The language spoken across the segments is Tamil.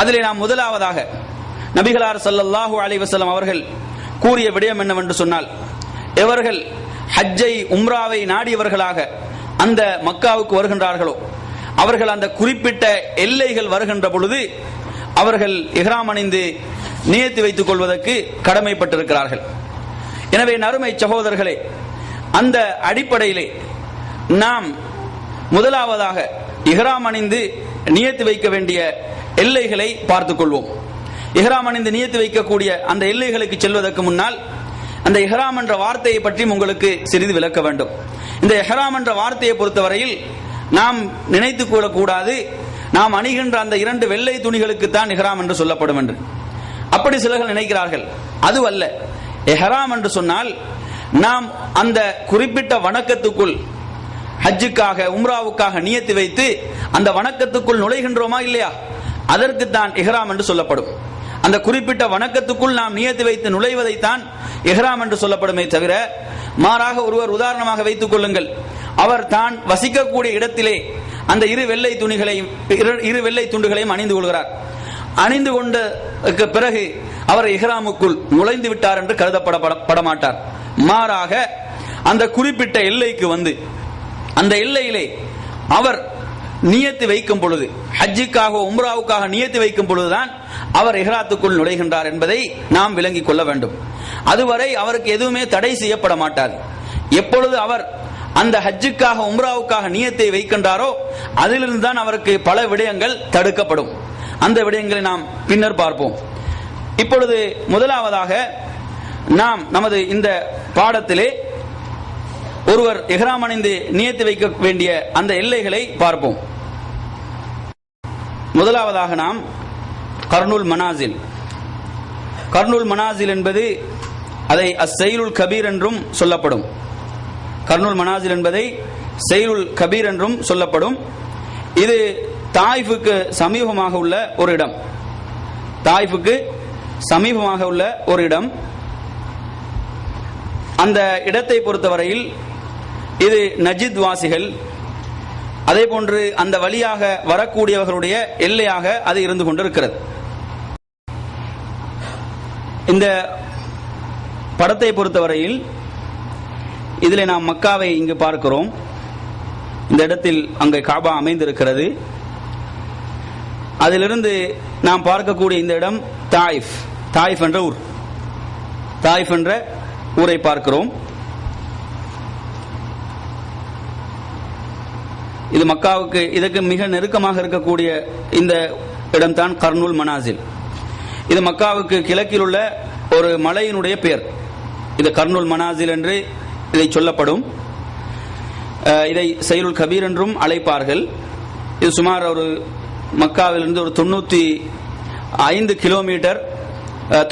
அதிலே நாம் முதலாவதாக நபிகளார் ஸல்லல்லாஹு அலைஹி அவர்கள் கூறிய விடயம் என்னவென்று சொன்னால் எவர்கள் ஹஜ்ஜை உம்ராவை நாடியவர்களாக அந்த மக்காவுக்கு வருகின்றார்களோ அவர்கள் அந்த குறிப்பிட்ட எல்லைகள் வருகின்ற பொழுது அவர்கள் இஹ்ராம் அணிந்து நியத்து வைத்துக் கொள்வதற்கு கடமைப்பட்டிருக்கிறார்கள். எனவே நறுமை சகோதரர்களே அந்த அடிப்படையிலே நாம் முதலாவதாக இஹ்ராம் அணிந்து நியத்து வைக்க வேண்டிய எல்லைகளை பார்த்துக் கொள்வோம் இஹ்ராம் அணிந்து நியத்து வைக்கக்கூடிய அந்த எல்லைகளுக்கு செல்வதற்கு முன்னால் அந்த இஹ்ராம் என்ற வார்த்தையை பற்றி உங்களுக்கு சிறிது விளக்க வேண்டும். இந்த எஹ்ராம் என்ற வார்த்தையை பொறுத்தவரையில் நாம் நினைத்துக் கொள்ளக்கூடாது நாம் அணிகின்ற அந்த இரண்டு வெள்ளை துணிகளுக்கு தான் இஹ்ராம் என்று சொல்லப்படும் என்று. அப்படி சிலர்கள் நினைக்கிறார்கள். அதுவல்ல. எஹராம் என்று சொன்னால் நாம் அந்த குறிப்பிட்ட வணக்கத்துக்குள் ஹஜ்ஜுக்காக உம்ராவுக்காக நியத்து வைத்து அந்த வணக்கத்துக்குள் நுழைகின்றோமா இல்லையா? அதற்கு தான் இஹ்ராம் என்று சொல்லப்படும். அந்த குறிப்பிட்ட வணக்கத்துக்குள் நாம் நியத்து வைத்து நுழைவதைத்தான் இஹ்ராம் என்று சொல்லப்படுமே தவிர மாறாக ஒருவர் உதாரணமாக வைத்துக் கொள்ளுங்கள். அவர் தான் வசிக்கக்கூடிய இடத்திலே அந்த இரு வெள்ளை துணிகளையும் இரு- இரு வெள்ளை துண்டுகளையும் அணிந்து கொள்கிறார். அணிந்து கொண்டதற்கு பிறகு அவர் இஹ்ராமுக்குள் நுழைந்து விட்டார் என்று கருதப்பட மாட்டார் மாறாக அந்த குறிப்பிட்ட எல்லைக்கு வந்து அந்த எல்லையிலே அவர் நியத்து வைக்கும் பொழுது ஹஜ்ஜுக்காக உம்ராவுக்காக நியத்து வைக்கும் பொழுதுதான் அவர் இஹ்ராத்துக்குள் நுழைகின்றார் என்பதை நாம் விளங்கிக் கொள்ள வேண்டும். அதுவரை அவருக்கு எதுவுமே தடை செய்யப்பட மாட்டார் எப்பொழுது அவர் அந்த ஹஜ்ஜுக்காக உம்ராவுக்காக நியத்தை வைக்கின்றாரோ அதிலிருந்து தான் அவருக்கு பல விடயங்கள் தடுக்கப்படும். அந்த விடயங்களை நாம் பின்னர் பார்ப்போம். இப்பொழுது முதலாவதாக நாம் நமது இந்த பாடத்திலே ஒருவர் எஹ்ராம் அணிந்து நியத்து வைக்க வேண்டிய அந்த எல்லைகளை பார்ப்போம். முதலாவதாக நாம் கர்னூல் மனாசில். கர்னூல் மனாசில் என்பது அதை அசெயலுல் கபீர் என்றும் சொல்லப்படும். கர்னூல் மனாசில் என்பதை செயலுல் கபீர் என்றும் சொல்லப்படும். இது தாய்ஃபுக்கு சமீபமாக உள்ள ஒரு இடம். தாய்ஃபுக்கு சமீபமாக உள்ள ஒரு இடம். அந்த இடத்தை பொறுத்தவரையில் இது நஜித் வாசிகள் அதே போன்று அந்த வழியாக வரக்கூடியவர்களுடைய எல்லையாக அது இருந்து கொண்டிருக்கிறது. இந்த படத்தை பொறுத்தவரையில் இதில் நாம் மக்காவை இங்கு பார்க்கிறோம். இந்த இடத்தில் அங்கே காபா அமைந்திருக்கிறது. அதிலிருந்து நாம் பார்க்கக்கூடிய இந்த இடம் தாயிஃப். தாயிஃப் என்ற ஊர். தாயிஃப் என்ற ஊரை பார்க்கிறோம். இது மக்காவுக்கு இதற்கு மிக நெருக்கமாக இருக்கக்கூடிய இந்த இடம்தான் கர்னூல் மனாசில். இது மக்காவுக்கு கிழக்கில் உள்ள ஒரு மலையினுடைய பெயர் இது கர்னூல் மனாசில் என்று இதை சொல்லப்படும். இதை செயலுல் கபீர் என்றும் அழைப்பார்கள். இது சுமார் ஒரு மக்காவிலிருந்து ஒரு தொண்ணூற்றி ஐந்து கிலோமீட்டர்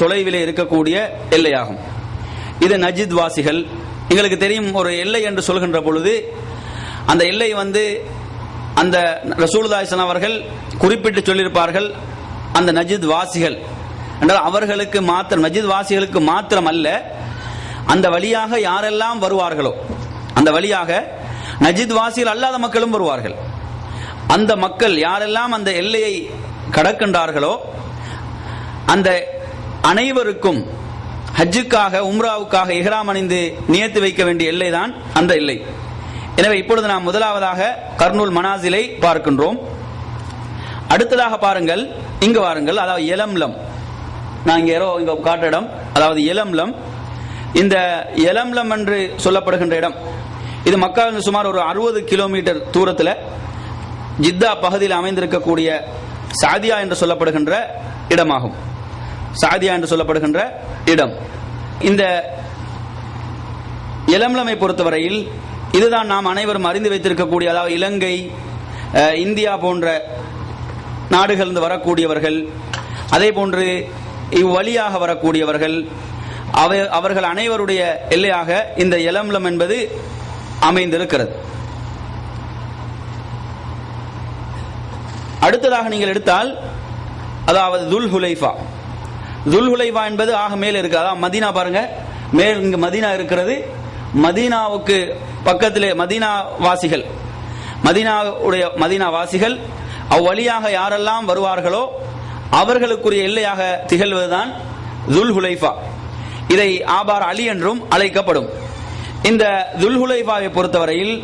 தொலைவிலே இருக்கக்கூடிய எல்லையாகும். இது நஜித் வாசிகள். எங்களுக்கு தெரியும் ஒரு எல்லை என்று சொல்கின்ற பொழுது அந்த எல்லை வந்து அந்த ரசூலுதாசன் அவர்கள் குறிப்பிட்டு சொல்லியிருப்பார்கள் அந்த நஜித் வாசிகள். என்றால் அவர்களுக்கு மாத்திரம் நஜித் வாசிகளுக்கு மாத்திரம் அல்ல அந்த வழியாக யாரெல்லாம் வருவார்களோ அந்த வழியாக நஜித் வாசிகள் அல்லாத மக்களும் வருவார்கள். அந்த மக்கள் யாரெல்லாம் அந்த எல்லையை கடக்கின்றார்களோ அந்த அனைவருக்கும் ஹஜ்ஜுக்காக உம்ராவுக்காக இஹ்ராம் அணிந்து நியத்து வைக்க வேண்டிய எல்லைதான் அந்த எல்லை. எனவே இப்பொழுது நாம் முதலாவதாக கர்னூல் மனாசிலை பார்க்கின்றோம். அடுத்ததாக பாருங்கள் இங்கு வாருங்கள் அதாவது எலம்லம். நான் இங்கே ஏதோ இங்க காட்ட இடம் அதாவது இளம்லம் இந்த எலம்லம் என்று சொல்லப்படுகின்ற இடம் இது மக்காவிலிருந்து சுமார் ஒரு அறுபது கிலோமீட்டர் தூரத்தில் ஜித்தா பகுதியில் அமைந்திருக்கக்கூடிய சாதியா என்று சொல்லப்படுகின்ற இடமாகும். சாதியா என்று சொல்லப்படுகின்ற இடம். இந்த இளம்லமை பொறுத்தவரையில் இதுதான் நாம் அனைவரும் அறிந்து வைத்திருக்கக்கூடிய அதாவது இலங்கை இந்தியா போன்ற நாடுகளிலிருந்து வரக்கூடியவர்கள் அதே போன்று இவ்வழியாக வரக்கூடியவர்கள் அவை- அவர்கள் அனைவருடைய எல்லையாக இந்த எலம்லம் என்பது அமைந்திருக்கிறது. அடுத்ததாக நீங்கள் எடுத்தால் அதாவது துல் ஹுலைஃபா. துல் ஹுலைஃபா என்பது ஆக மேல் இருக்கு. அதாவது மதீனா பாருங்க. மேல் இங்கு மதீனா இருக்கிறது. மதீனாவுக்கு பக்கத்திலே மதீனா வாசிகள் மதீனாவுடைய மதீனா வாசிகள் அவ்வழியாக யாரெல்லாம் வருவார்களோ அவர்களுக்குரிய எல்லையாக திகழ்வதுதான் துல் ஹுலைஃபா இதை ஆபார் அலி என்றும் அழைக்கப்படும். இந்த துல் ஹுலைஃபாவை பொறுத்தவரையில்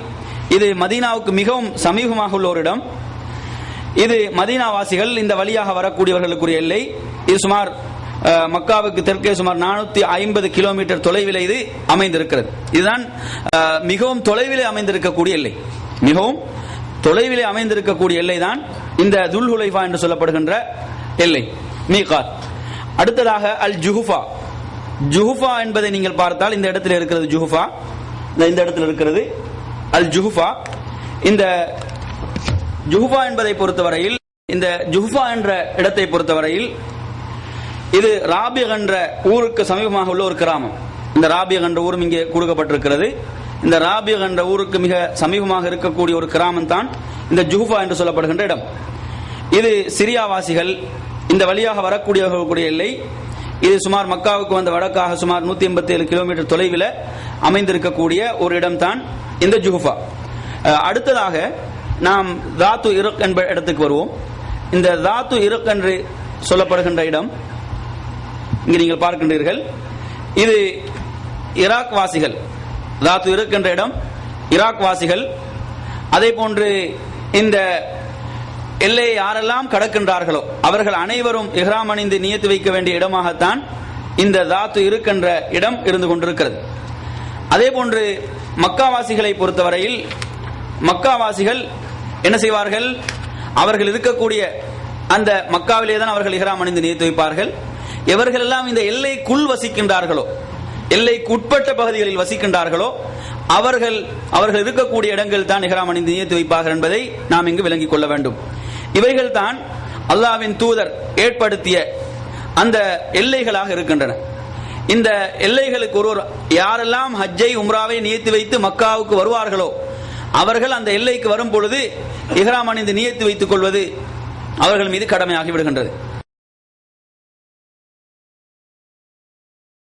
இது மதீனாவுக்கு மிகவும் சமீபமாக உள்ள ஒரு இடம் இது மதீனாவாசிகள் இந்த வழியாக வரக்கூடியவர்களுக்குரிய எல்லை. இது சுமார் மக்காவுக்கு தெற்கே சுமார் நானூத்தி ஐம்பது கிலோமீட்டர் தொலைவில் இது அமைந்திருக்கிறது. இதுதான் மிகவும் தொலைவிலே அமைந்திருக்கக்கூடிய எல்லை. மிகவும் தொலைவிலே அமைந்திருக்கக்கூடிய எல்லை தான் இந்த துல் ஹுலைஃபா என்று சொல்லப்படுகின்ற எல்லை மீகாத். அடுத்ததாக அல் ஜுஹுஃபா. ஜுஹுஃபா என்பதை நீங்கள் பார்த்தால் இந்த இடத்தில் இருக்கிறது ஜுஹுஃபா. இந்த- இந்த இடத்தில் இருக்கிறது அல் ஜுஹுஃபா. இந்த ஜுஹுஃபா என்பதை பொறுத்தவரையில் இந்த ஜுஹுஃபா என்ற இடத்தை பொறுத்தவரையில் இது ராபியக் என்ற ஊருக்கு சமீபமாக உள்ள ஒரு கிராமம். இந்த ராபியக் என்ற ஊரும் இங்கே கொடுக்கப்பட்டிருக்கிறது. இந்த ராபியக் என்ற ஊருக்கு மிக சமீபமாக இருக்கக்கூடிய ஒரு கிராமம் தான் இந்த ஜுஹுஃபா என்று சொல்லப்படுகின்ற இடம். இது சிரியாவாசிகள் இந்த வழியாக வரக்கூடியவர்களுடைய எல்லை. இது சுமார் மக்காவுக்கு வந்த வடக்காக சுமார் நூத்தி எண்பத்தி ஏழு கிலோமீட்டர் தொலைவில் அமைந்திருக்கக்கூடிய ஒரு இடம்தான் இந்த ஜுஹுஃபா. அடுத்ததாக நாம் தாத்து இருக் என்ப இடத்துக்கு வருவோம். இந்த தாத்து இருக் என்று சொல்லப்படுகின்ற இடம் இங்கு நீங்கள் பார்க்கின்றீர்கள். இது ஈராக் வாசிகள் தாத்து இருக்கின்ற இடம் ஈராக் வாசிகள் அதே போன்று இந்த எல்லையை யாரெல்லாம் கடக்கின்றார்களோ அவர்கள் அனைவரும் இஹ்ராம் அணிந்து நியத்து வைக்க வேண்டிய இடமாகத்தான் இந்த தாத்து இருக்கின்ற இடம் இருந்து கொண்டிருக்கிறது. அதே போன்று மக்காவாசிகளை பொறுத்தவரையில் மக்காவாசிகள் என்ன செய்வார்கள்? அவர்கள் இருக்கக்கூடிய அந்த மக்காவிலே தான் அவர்கள் இஹ்ராம் அணிந்து நியத்து வைப்பார்கள். எவர்கள் எல்லாம் இந்த எல்லைக்குள் வசிக்கின்றார்களோ எல்லைக்கு உட்பட்ட பகுதிகளில் வசிக்கின்றார்களோ அவர்கள் அவர்கள் இருக்கக்கூடிய இடங்கள் தான் இஹ்ராம் அணிந்து நியத்து வைப்பார்கள் என்பதை நாம் இங்கு விளங்கிக் கொள்ள வேண்டும். இவைகள் தான் அல்லாவின் தூதர் ஏற்படுத்திய அந்த எல்லைகளாக இருக்கின்றன. இந்த எல்லைகளுக்கு ஒருவர் யாரெல்லாம் ஹஜ்ஜை உம்ராவை நியத்து வைத்து மக்காவுக்கு வருவார்களோ அவர்கள் அந்த எல்லைக்கு வரும் பொழுது இஹ்ராம் அணிந்து நியத்து வைத்துக் கொள்வது அவர்கள் மீது கடமையாகி விடுகின்றது.